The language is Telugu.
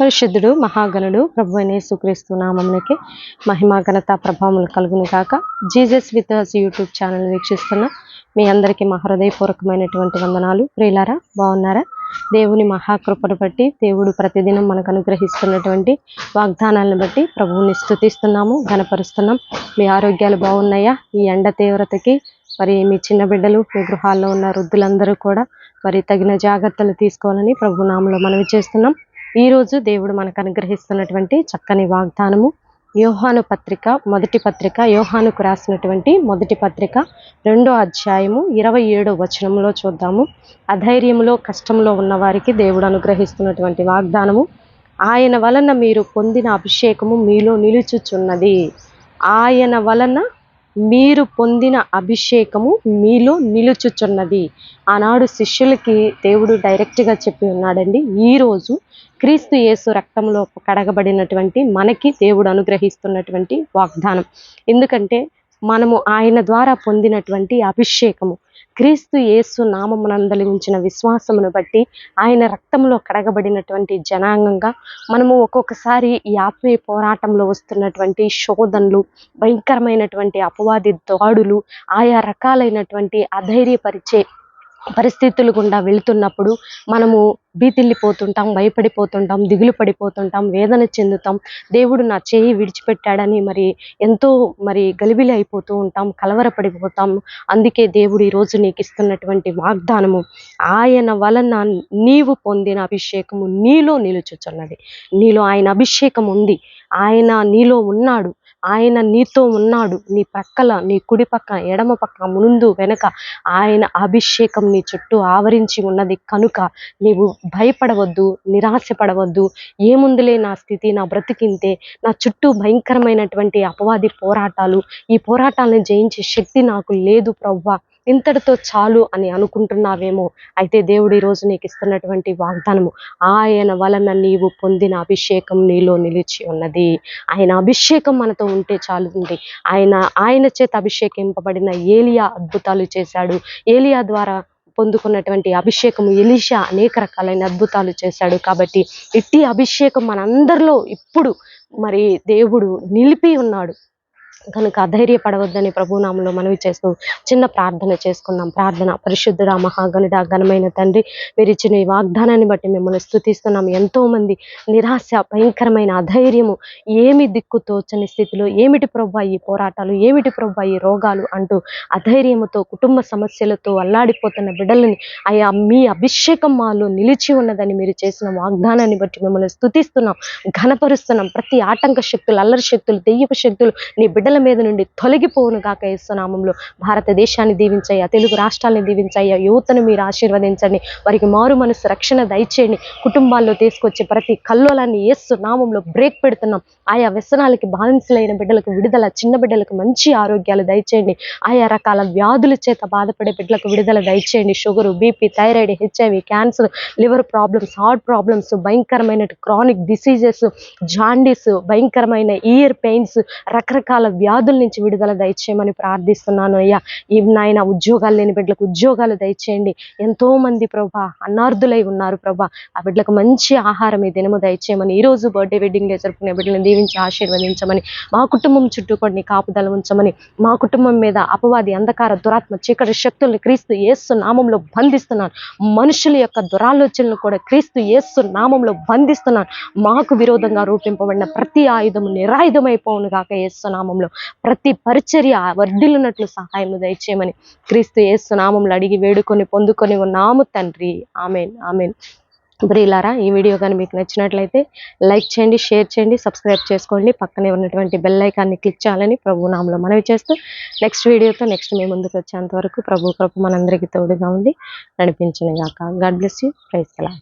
పరిశుద్ధుడు మహాగణుడు ప్రభు అయిన యేసుక్రీస్తు నామములకి మహిమ ఘనత ప్రభావములు కలుగును కాక Jesus with us YouTube channel వీక్షిస్తున్న మీ అందరికీ మా హృదయపూర్వకమైనటువంటి వందనాలు. ప్రియులారా బాగున్నారా? దేవుని మహాకృపను బట్టి దేవుడు ప్రతిదినం మనకు అనుగ్రహిస్తున్నటువంటి వాగ్దానాలను బట్టి ప్రభువుని స్థుతిస్తున్నాము ఘనపరుస్తున్నాం. మీ ఆరోగ్యాలు బాగున్నాయా? ఈ ఎండ తీవ్రతకి మరి మీ చిన్న బిడ్డలు మీ గృహాల్లో ఉన్న వృద్ధులందరూ కూడా మరి తగిన జాగ్రత్తలు తీసుకోవాలని ప్రభు నామలో మనవి చేస్తున్నాం. ఈరోజు దేవుడు మనకు అనుగ్రహిస్తున్నటువంటి చక్కని వాగ్దానము. యోహాను పత్రిక మొదటి పత్రిక యోహానుకు రాసినటువంటి మొదటి పత్రిక రెండో అధ్యాయము ఇరవై ఏడో వచనంలో చూద్దాము. అధైర్యములో కష్టంలో ఉన్నవారికి దేవుడు అనుగ్రహిస్తున్నటువంటి వాగ్దానము. ఆయన వలన మీరు పొందిన అభిషేకము మీలో నిలుచుచున్నది. ఆయన వలన మీరు పొందిన అభిషేకము మీలో నిలుచుచున్నది. ఆనాడు శిష్యులకి దేవుడు డైరెక్ట్గా చెప్పి ఉన్నాడండి ఈరోజు క్రీస్తు యేసు రక్తంలో కడగబడినటువంటి మనకి దేవుడు అనుగ్రహిస్తున్నటువంటి వాగ్దానం. ఎందుకంటే మనము ఆయన ద్వారా పొందినటువంటి అభిషేకము క్రీస్తు యేసు నామమునందలి ఉంచిన విశ్వాసమును బట్టి ఆయన రక్తంలో కడగబడినటువంటి జనాంగంగా మనము ఒక్కొక్కసారి ఈ ఆత్మీయ పోరాటంలో వస్తున్నటువంటి శోధనలు భయంకరమైనటువంటి అపవాది దాడులు ఆయా రకాలైనటువంటి అధైర్యపరిచే పరిస్థితులు గుండా వెళుతున్నప్పుడు మనము బీతిల్లిపోతుంటాం భయపడిపోతుంటాం దిగులు పడిపోతుంటాం వేదన చెందుతాం. దేవుడు నా చేయి విడిచిపెట్టాడని మరి ఎంతో మరి గలిబిలి అయిపోతూ ఉంటాం కలవరపడిపోతాం. అందుకే దేవుడు ఈరోజు నీకు ఇస్తున్నటువంటి వాగ్దానము ఆయన వలన నీవు పొందిన అభిషేకము నీలో నిలుచుచున్నది. నీలో ఆయన అభిషేకం ఉంది. ఆయన నీలో ఉన్నాడు. ఆయన నీతో ఉన్నాడు. నీ ప్రక్కల నీ కుడి పక్క ఎడమ పక్క ముందు వెనక ఆయన అభిషేకం నీ చుట్టూ ఆవరించి ఉన్నది. కనుక నీవు భయపడవద్దు నిరాశపడవద్దు. ఏముందులే నా స్థితి నా బ్రతికింతే నా చుట్టూ భయంకరమైనటువంటి అపవాది పోరాటాలు. ఈ పోరాటాలను జయించే శక్తి నాకు లేదు ప్రవ్వా. ఇంతటితో చాలు అని అనుకుంటున్నావేమో. అయితే దేవుడు ఈరోజు నీకు ఇస్తున్నటువంటి వాగ్దానము ఆయన వలన నీవు పొందిన అభిషేకం నీలో నిలిచి ఉన్నది. ఆయన అభిషేకం మనతో ఉంటే చాలుంది ఆయన ఆయన చేత అభిషేకింపబడిన ఏలియా అద్భుతాలు చేశాడు. ఏలియా ద్వారా పొందుకున్నటువంటి అభిషేకము ఎలీషా అనేక రకాలైన అద్భుతాలు చేశాడు. కాబట్టి ఇట్టి అభిషేకం మనందరిలో ఇప్పుడు మరి దేవుడు నిలిపి ఉన్నాడు. కనుక ధైర్యపడవద్దని ప్రభునామంలో మనవి చేస్తూ చిన్న ప్రార్థన చేసుకున్నాం ప్రార్థన పరిశుద్ధుడ మహాగణుడ ఘనమైన తండ్రి మీరు ఇచ్చిన ఈ వాగ్దానాన్ని బట్టి మిమ్మల్ని స్థుతిస్తున్నాం ఎంతో మంది నిరాశ భయంకరమైన అధైర్యము ఏమి దిక్కు తోచని స్థితిలో ఏమిటి ప్రభు ఈ పోరాటాలు ఏమిటి ప్రభు ఈ రోగాలు అంటూ అధైర్యముతో కుటుంబ సమస్యలతో అల్లాడిపోతున్న బిడ్డలని అయా మీ అభిషేకం మాలో నిలిచి ఉన్నదని మీరు చేసిన వాగ్దానాన్ని బట్టి మిమ్మల్ని స్థుతిస్తున్నాం ఘనపరుస్తున్నాం. ప్రతి ఆటంక శక్తులు అల్లరి శక్తులు దెయ్యపు శక్తులు నీ బిడ్డల మీద నుండి తొలగిపోవును గాక ఇస్తున్నామంలో భారతదేశాన్ని దీవించయ్యా తెలుగు రాష్ట్రాలను దీవించయ్యా యువతను మీరు ఆశీర్వదించండి వారికి మారు మనసు రక్షణ దయచేయండి. కుటుంబాల్లో తీసుకొచ్చే ప్రతి కల్లోలాన్ని ఏస్తు నామంలో బ్రేక్ పెడుతున్నాం. ఆయా వ్యసనాలకి బాధించలైన బిడ్డలకు విడుదల చిన్న బిడ్డలకు మంచి ఆరోగ్యాలు దయచేయండి. ఆయా రకాల వ్యాధుల చేత బాధపడే బిడ్డలకు విడుదల దయచేయండి. Sugar BP thyroid HIV cancer liver problems heart problems భయంకరమైన క్రానిక్ డిసీజెస్ జాండీస్ భయంకరమైన ఇయర్ పెయిన్స్ రకరకాల వ్యాధుల నుంచి విడుదల దయచేయమని ప్రార్థిస్తున్నాను అయ్యా. ఈ నాయన ఉద్యోగాలు లేని బిడ్డలకు ఉద్యోగాలు దయచేయండి. ఎంతో మంది ప్రభా అన్నార్థులై ఉన్నారు ప్రభా. ఆ బిడ్డలకు మంచి ఆహారం ఈ దినము దయచేయమని ఈ రోజు బర్త్డే వెడ్డింగ్ డే జరుపుకునే బిడ్డలను దీవించి ఆశీర్వదించమని మా కుటుంబం చుట్టూ కొన్ని కాపుదల ఉంచమని మా కుటుంబం మీద అపవాది అంధకార దురాత్మ చీకటి శక్తుల్ని క్రీస్తు యేసు నామంలో బంధిస్తున్నాను. మనుషుల యొక్క దురాలోచనలు కూడా క్రీస్తు యేసు నామంలో బంధిస్తున్నాను. మాకు విరోధంగా రూపింపబడిన ప్రతి ఆయుధము నిరాయుధమైపోవును గాక యేసు నామంలో. ప్రతి పరిచర్య వర్ధిల్లునట్లు సహాయం దయచేయమని క్రీస్తు యేసు నామంలో అడిగి వేడుకొని పొందుకొని ఉన్నాము తండ్రి. ఆమెన్. ఆమెన్. ప్రియులారా ఈ వీడియో కానీ మీకు నచ్చినట్లయితే లైక్ చేయండి షేర్ చేయండి సబ్స్క్రైబ్ చేసుకోండి. పక్కనే ఉన్నటువంటి బెల్ ఐకాన్ని క్లిక్ చేయాలని ప్రభు నామంలో మనవి చేస్తూ నెక్స్ట్ వీడియోతో నెక్స్ట్ మీ ముందుకు వచ్చేంత వరకు ప్రభు కృప మనందరికీ తోడుగా ఉండి నడిపించిన గాక గాడ్ బ్లెస్ యూ. ప్రైజ్ కలా